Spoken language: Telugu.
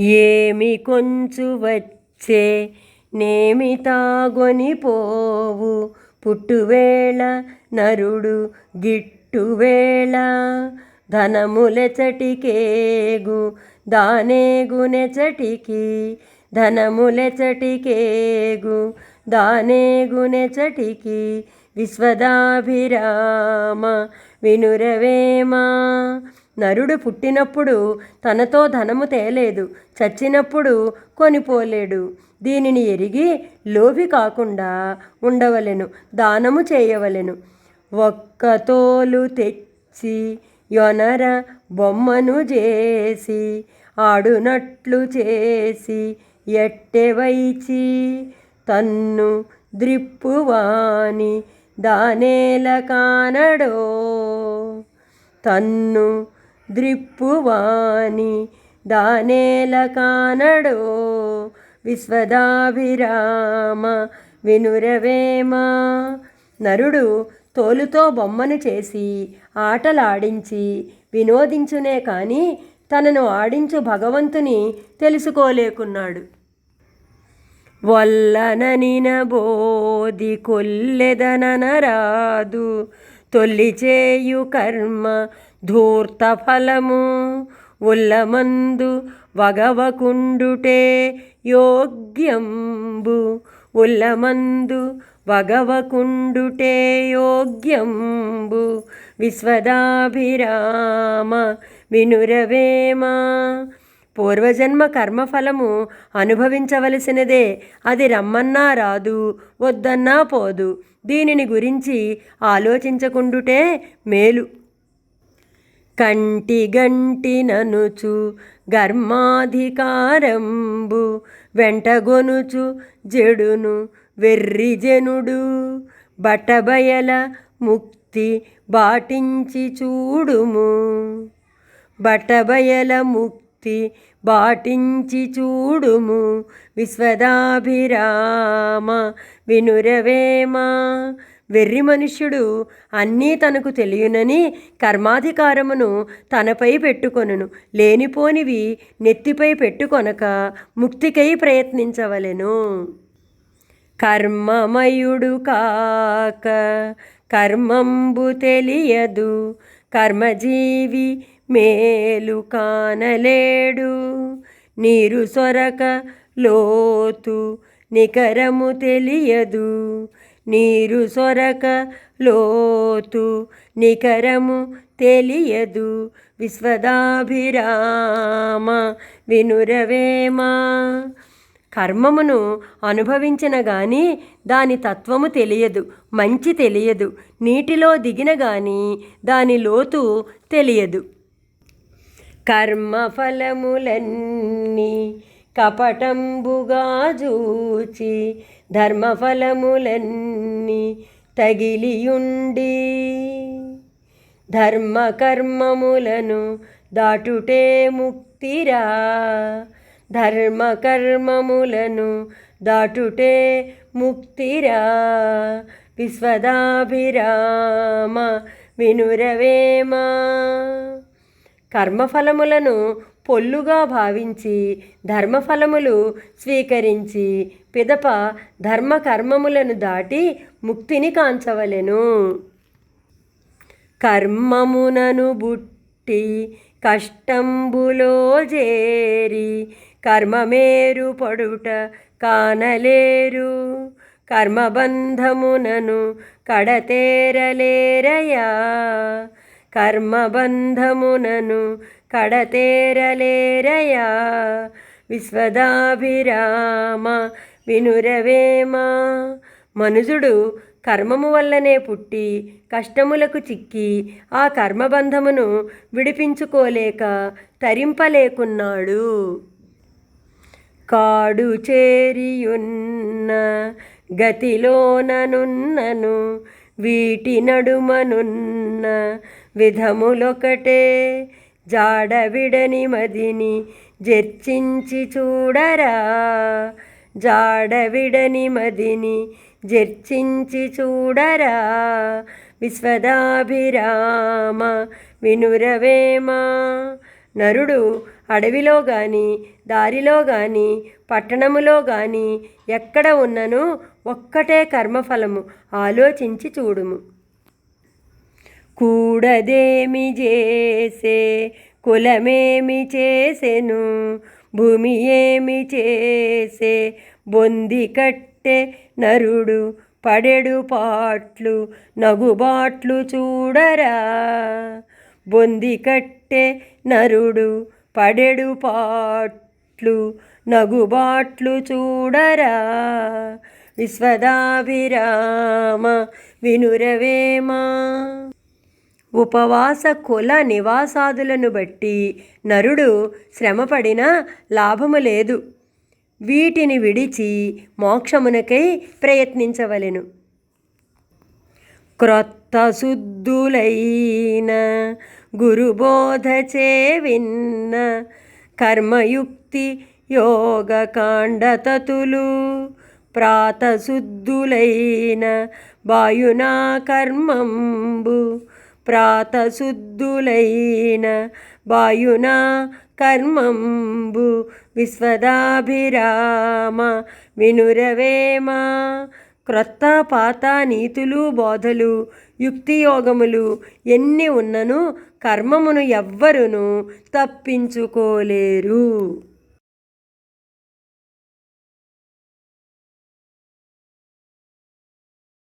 ఏమి కొంచు వచ్చే నేమి తాగొని పోవు. పుట్టువేళ నరుడు గిట్టువేళ ధనములెచటికేగు దానేగునెచటికి. ధనములెచటికేగు దానేగునెచటికి. విశ్వదాభిరామ వినురవేమా నరుడు పుట్టినప్పుడు తనతో ధనము తేలేదు చచ్చినప్పుడు కొనిపోలేడు. దీనిని ఎరిగి లోభి కాకుండా ఉండవలెను దానము చేయవలెను. ఒక్క తోలు తెచ్చి యొనర బొమ్మను చేసి ఆడునట్లు చేసి ఎట్టెవైచి తన్ను ద్రిప్పువాని దానేల కానడో. తన్ను ద్రిప్పువాణి దానేల కానడో విశ్వదాభిరామ వినురవేమా. నరుడు తోలుతో బొమ్మను చేసి ఆటలాడించి వినోదించునే కాని తనను ఆడించు భగవంతుని తెలుసుకోలేకున్నాడు. వల్లననిన బోధి కొల్లెదననరాదు తొలిచేయు కర్మ ధూర్త ఫలము ఉల్లమందు వగవకుండుటే యోగ్యంబు. ఉల్లమందు వగవకుండుటే యోగ్యంబు. విశ్వదాభిరామ వినురవేమా పూర్వజన్మ కర్మఫలము అనుభవించవలసినదే. అది రమ్మన్నా రాదు వద్దన్నా పోదు. దీనిని గురించి ఆలోచించకుండుటే మేలు. కంటి గంటి ననుచు గర్మాధికారంబు వెంటగొనుచు జడును వెర్రి జనుడు. బట్టబయల ముక్తి బాటించి చూడుము. బట్టబయల ముక్తి బాటించి చూడుము. విశ్వదాభిరామ వినురవేమా. వెర్రి మనుష్యుడు అన్నీ తనకు తెలియనని కర్మాధికారమును తనపై పెట్టుకొనును. లేనిపోనివి నెత్తిపై పెట్టుకొనక ముక్తికై ప్రయత్నించవలెను. కర్మమయుడు కాక కర్మంబు తెలియదు. కర్మజీవి మేలు కానలేడు. నీరు సొరక లోతు నికరము తెలియదు. నీరు సొరక లోతు నికరము తెలియదు. విశ్వదాభిరామ వినురవేమా? కర్మమును అనుభవించిన గాని దాని తత్వము తెలియదు మంచి తెలియదు నీటిలో దిగిన గాని దాని లోతు తెలియదు. కర్మఫలములన్నీ కపటంబుగా జూచి ధర్మఫలములన్నీ తగిలియుండి ధర్మకర్మములను దాటుటే ముక్తిరా. ధర్మకర్మములను దాటుటే ముక్తిరా. విశ్వదాభిరామ వినురవేమా. కర్మఫలములను పొల్లుగా భావించి ధర్మఫలములు స్వీకరించి పిదప ధర్మ కర్మములను దాటి ముక్తిని కాంచవలెను. కర్మమునను బుట్టి కష్టంబులో చేరి కర్మమేరు పడుట కానలేరు. కర్మబంధమునను కడతేరలేరయా. కర్మబంధమునను కడతేరలేరయా. విశ్వదాభిరామ వినురవేమా. మనుజుడు కర్మము వల్లనే పుట్టి కష్టములకు చిక్కి ఆ కర్మబంధమును విడిపించుకోలేక తరింపలేకున్నాడు. కాడు చేరియున్న గతిలోననున్నను వీటి నడుమనున్న విధములొకటే జాడవిడని మదిని జర్చించి చూడరా. జాడవిడని మదిని జర్చించి చూడరా. విశ్వదాభిరామ వినురవేమా నరుడు అడవిలో గాని దారిలో గాని పట్టణములో గాని ఎక్కడ ఉన్ననో ఒక్కటే కర్మఫలము. ఆలోచించి చూడుము. కూడదేమి చేసే కులమేమి చేసెను భూమి ఏమి చేసే బొంది కట్టె నరుడు పడెడు పాట్లు నగుబాట్లు చూడరా. బొంది కట్టె నరుడు పడెడు పాట్లు నగుబాట్లు చూడరా. విశ్వదాభిరామ వినురవేమా. ఉపవాస కుల నివాసాదులను బట్టి నరుడు శ్రమపడినా లాభము లేదు. వీటిని విడిచి మోక్షమునకై ప్రయత్నించవలెను. క్రొత్త శుద్ధులైన గురుబోధచే విన్న కర్మయుక్తి యోగకాండతతులు ప్రాతశుద్ధులైన వాయునా కర్మంబు ప్రాతశుద్ధులైన వాయునా కర్మంబు విశ్వదాభిరామ వినురవేమా క్రొత్త పాత నీతులు బోధలు యుక్తియోగములు ఎన్ని ఉన్నను కర్మమును ఎవ్వరును తప్పించుకోలేరు.